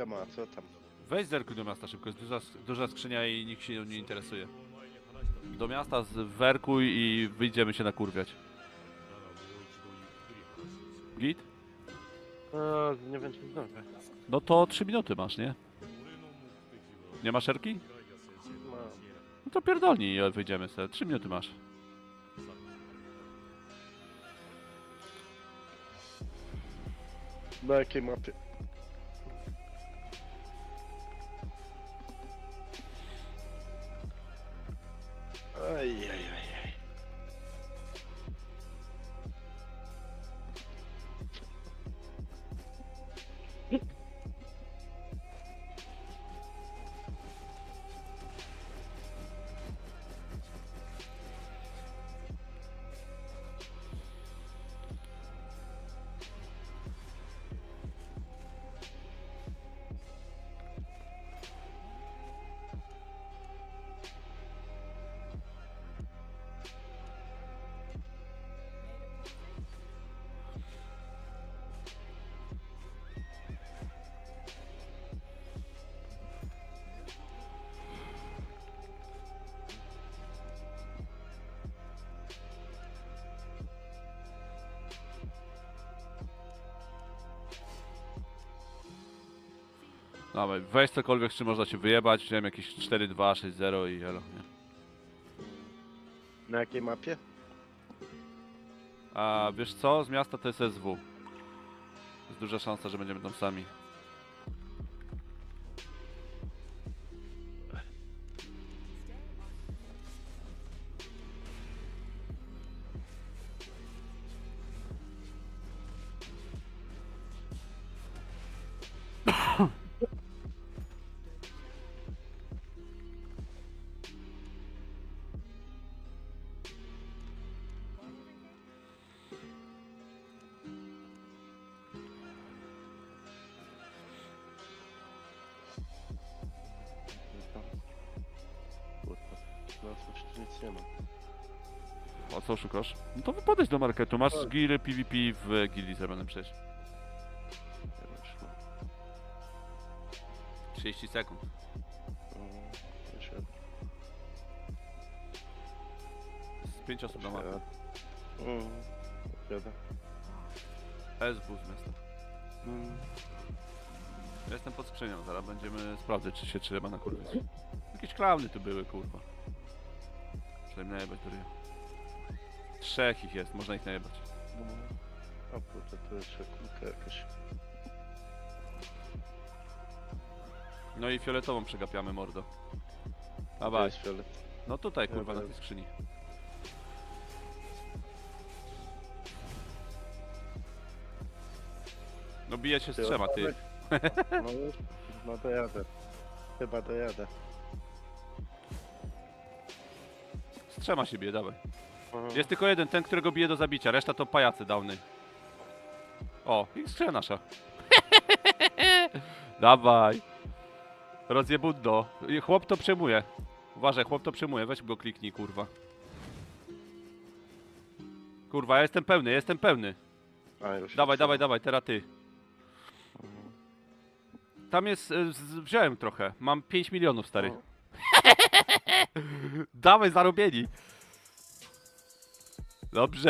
Siema, co tam? Weź zerkuj do miasta szybko, jest duża, duża skrzynia i nikt się nią nie interesuje. Do miasta zwerkuj i wyjdziemy się nakurwiać. Git? No, nie wiem czy zdążę. No to 3 minuty masz, nie? Nie masz szerki? No, No to pierdolnij i wyjdziemy sobie. 3 minuty masz. na jakiej mapie? Ai, ai, ai. Dawaj, weź cokolwiek, czy można się wyjebać. Wziąłem jakieś 4, 2, 6, 0 i elo, nie? Na jakiej mapie? A wiesz co? Z miasta to jest SW. Jest duża szansa, że będziemy tam sami. No coś tu nic nie ma. A co szukasz? No to podejdź do marketu. Masz giry PvP w gildii zrobione przecież. Nie wiem, czy ma. 30 sekund. Jeszcze raz. Z 5 osób na mapie. Mm, Jadę. SW z miasta. Mm. Ja jestem pod skrzynią, zaraz będziemy sprawdzać, czy się trzeba na kurwa. Jakieś klauny tu były, kurwa. Trzeba najebać do ryja. Trzech ich jest, można ich najebać. O kurde, tu jeszcze kulka jakaś. No i fioletową przegapiamy, mordo. To Dawaj. jest fiolet. No tutaj, kurwa, na tej skrzyni. No bije się z Ty, trzema, ty. No no dojadę. Chyba dojadę. Trzema się bije, dawaj. Mhm. Jest tylko jeden, ten, którego bije do zabicia, reszta to pajacy dawny. O, i skrzynia nasza. Dawaj. Rozjebuddo. I Chłop to przejmuje. Uważaj, chłop to przejmuje, weź go kliknij, kurwa. Kurwa, ja jestem pełny, ja jestem pełny. A, już Dawaj, dawaj, dawaj, teraz ty. Mhm. Tam jest, e, z- wziąłem trochę, mam 5 milionów, stary. No. Dawaj, zarobieni. Dobrze.